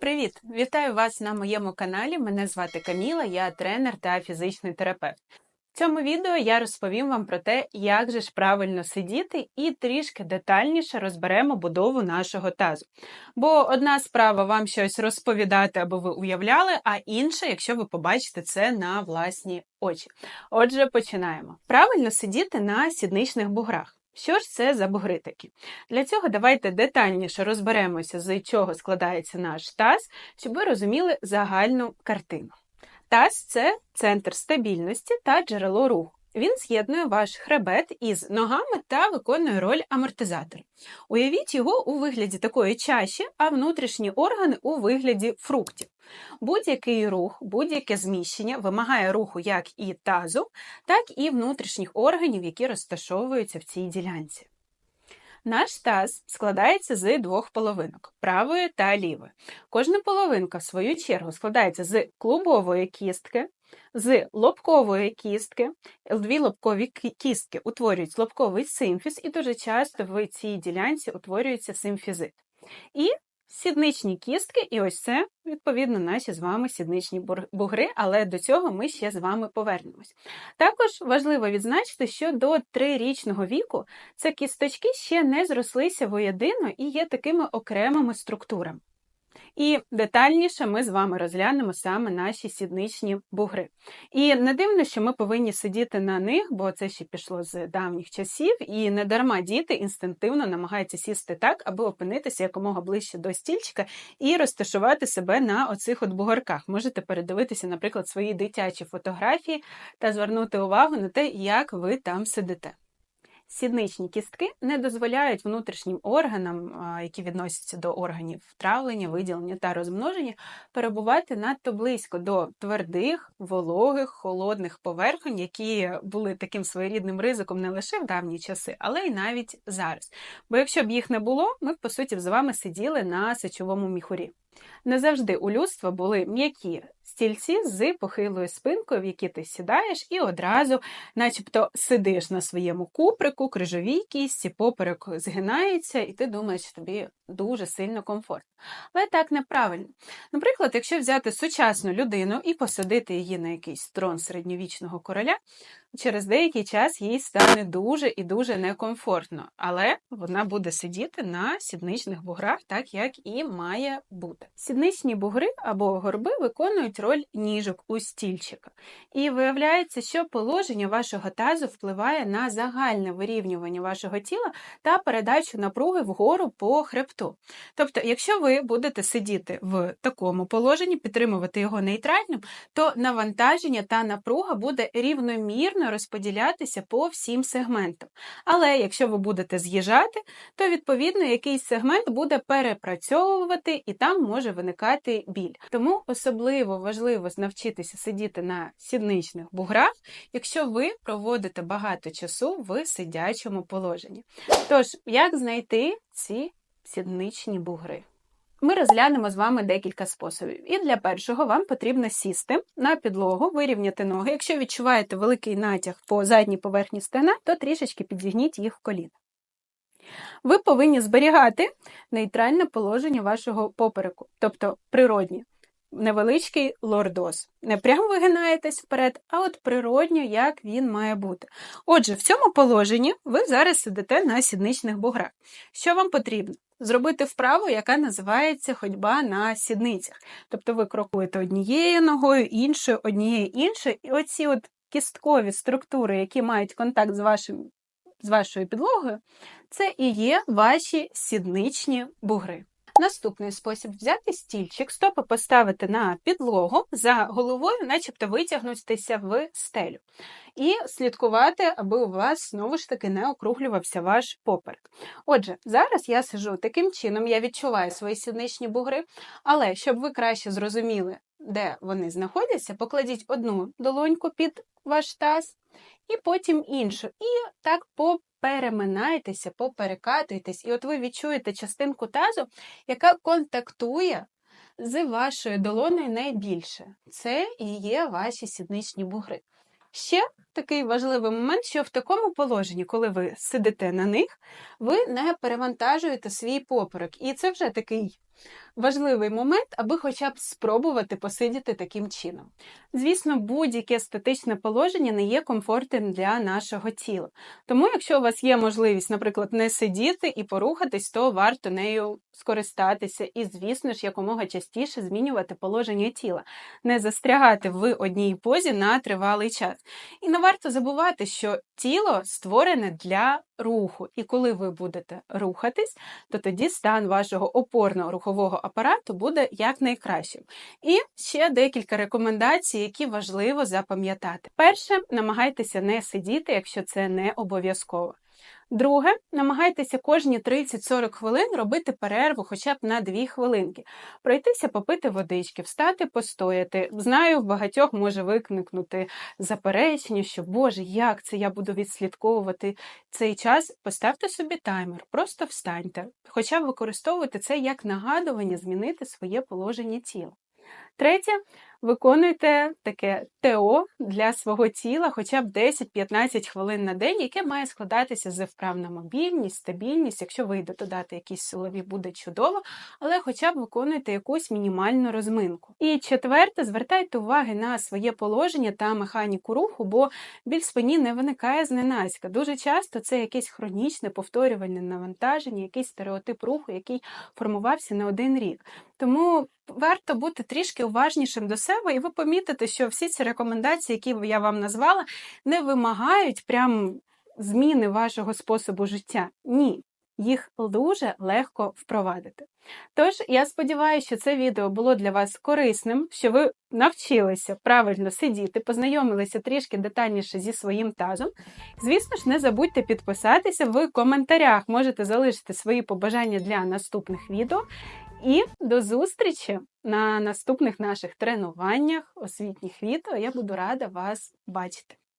Привіт! Вітаю вас на моєму каналі. Мене звати Каміла, я тренер та фізичний терапевт. В цьому відео я розповім вам про те, як же ж правильно сидіти, і трішки детальніше розберемо будову нашого тазу. Бо одна справа вам щось розповідати, аби ви уявляли, а інша, якщо ви побачите це на власні очі. Отже, починаємо. Правильно сидіти на сідничних буграх. Що ж це за бугри такі? Для цього давайте детальніше розберемося, з чого складається наш таз, щоб ви розуміли загальну картину. Таз це центр стабільності та джерело руху. Він з'єднує ваш хребет із ногами та виконує роль амортизатора. Уявіть його у вигляді такої чаші, а внутрішні органи у вигляді фруктів. Будь-який рух, будь-яке зміщення вимагає руху як і тазу, так і внутрішніх органів, які розташовуються в цій ділянці. Наш таз складається з двох половинок правої та лівої. Кожна половинка, в свою чергу, складається з клубової кістки, з лобкової кістки. Дві лобкові кістки утворюють лобковий симфіз, і дуже часто в цій ділянці утворюється симфізит. І сідничні кістки, і ось це, відповідно, наші з вами сідничні бугри, але до цього ми ще з вами повернемось. Також важливо відзначити, що до трирічного віку ці кісточки ще не зрослися воєдино і є такими окремими структурами. І детальніше ми з вами розглянемо саме наші сідничні бугри. І не дивно, що ми повинні сидіти на них, бо це ще пішло з давніх часів, і не дарма діти інстинктивно намагаються сісти так, аби опинитися якомога ближче до стільчика і розташувати себе на оцих от бугорках. Можете передивитися, наприклад, свої дитячі фотографії та звернути увагу на те, як ви там сидите. Сідничні кістки не дозволяють внутрішнім органам, які відносяться до органів травлення, виділення та розмноження, перебувати надто близько до твердих, вологих, холодних поверхонь, які були таким своєрідним ризиком не лише в давні часи, але й навіть зараз. Бо якщо б їх не було, ми б по суті з вами сиділи на сечовому міхурі. Не завжди у людства були м'які стільці з похилою спинкою, в які ти сідаєш, і одразу, начебто, сидиш на своєму куприку, крижовій кісті, поперек згинається, і ти думаєш, що тобі дуже сильно комфортно. Але так неправильно. Наприклад, якщо взяти сучасну людину і посадити її на якийсь трон середньовічного короля, через деякий час їй стане дуже і дуже некомфортно, але вона буде сидіти на сідничних буграх, так як і має бути. Сідничні бугри або горби виконують роль ніжок у стільчика. І виявляється, що положення вашого тазу впливає на загальне вирівнювання вашого тіла та передачу напруги вгору по хребту. Тобто, якщо ви будете сидіти в такому положенні, підтримувати його нейтральним, то навантаження та напруга буде рівномірно розподілятися по всім сегментам. Але якщо ви будете з'їжджати, то відповідно якийсь сегмент буде перепрацьовувати і там може виникати біль. Тому особливо важливо навчитися сидіти на сідничних буграх, якщо ви проводите багато часу в сидячому положенні. Тож, як знайти ці сідничні бугри? Ми розглянемо з вами декілька способів. І для першого вам потрібно сісти на підлогу, вирівняти ноги. Якщо відчуваєте великий натяг по задній поверхні стена, то трішечки підігніть їх в коліна. Ви повинні зберігати нейтральне положення вашого попереку, тобто природні невеличкий лордоз. Не прямо вигинаєтесь вперед, а от природньо, як він має бути. Отже, в цьому положенні ви зараз сидите на сідничних буграх. Що вам потрібно? Зробити вправу, яка називається ходьба на сідницях. Тобто ви крокуєте однією ногою, іншою, однією іншою, і оці от кісткові структури, які мають контакт з вашим. З вашою підлогою, це і є ваші сідничні бугри. Наступний спосіб взяти стільчик, стопи поставити на підлогу за головою, начебто витягнутися в стелю. І слідкувати, аби у вас знову ж таки не округлювався ваш поперек. Отже, зараз я сижу таким чином, я відчуваю свої сідничні бугри, але щоб ви краще зрозуміли, де вони знаходяться, покладіть одну долоньку під ваш таз, і потім іншу. І так попереминайтеся, поперекатуйтесь, і от ви відчуєте частинку тазу, яка контактує з вашою долоною найбільше. Це і є ваші сідничні бугри. Ще такий важливий момент, що в такому положенні, коли ви сидите на них, ви не перевантажуєте свій поперек. І це вже такий важливий момент, аби хоча б спробувати посидіти таким чином. Звісно, будь-яке статичне положення не є комфортним для нашого тіла. Тому, якщо у вас є можливість, наприклад, не сидіти і порухатись, то варто нею скористатися і, звісно ж, якомога частіше змінювати положення тіла, не застрягати в одній позі на тривалий час. І не варто забувати, що тіло створене для руху, і коли ви будете рухатись, то тоді стан вашого опорно-рухового апарату буде якнайкращим. І ще декілька рекомендацій, які важливо запам'ятати. Перше, намагайтеся не сидіти, якщо це не обов'язково. Друге, намагайтеся кожні 30-40 хвилин робити перерву хоча б на 2 хвилинки, пройтися попити водички, встати, постояти. Знаю, в багатьох може викникнути заперечення, що Боже, як це я буду відслідковувати цей час. Поставте собі таймер, просто встаньте, хоча б використовуйте це як нагадування змінити своє положення тіла. Третє, виконуйте таке ТО для свого тіла хоча б 10-15 хвилин на день, яке має складатися з вправ на мобільність, стабільність. Якщо вийде додати якісь силові, буде чудово, але хоча б виконуйте якусь мінімальну розминку. І четверте, звертайте уваги на своє положення та механіку руху, бо біль спині не виникає зненацька. Дуже часто це якесь хронічне повторювальне навантаження, якийсь стереотип руху, який формувався не один рік. Тому варто бути трішки уважнішим до себе, і ви помітите, що всі ці рекомендації, які я вам назвала, не вимагають прям зміни вашого способу життя. Ні. Їх дуже легко впровадити. Тож, я сподіваюся, що це відео було для вас корисним, що ви навчилися правильно сидіти, познайомилися трішки детальніше зі своїм тазом. Звісно ж, не забудьте підписатися в коментарях, можете залишити свої побажання для наступних відео. І до зустрічі на наступних наших тренуваннях, освітніх відео. Я буду рада вас бачити.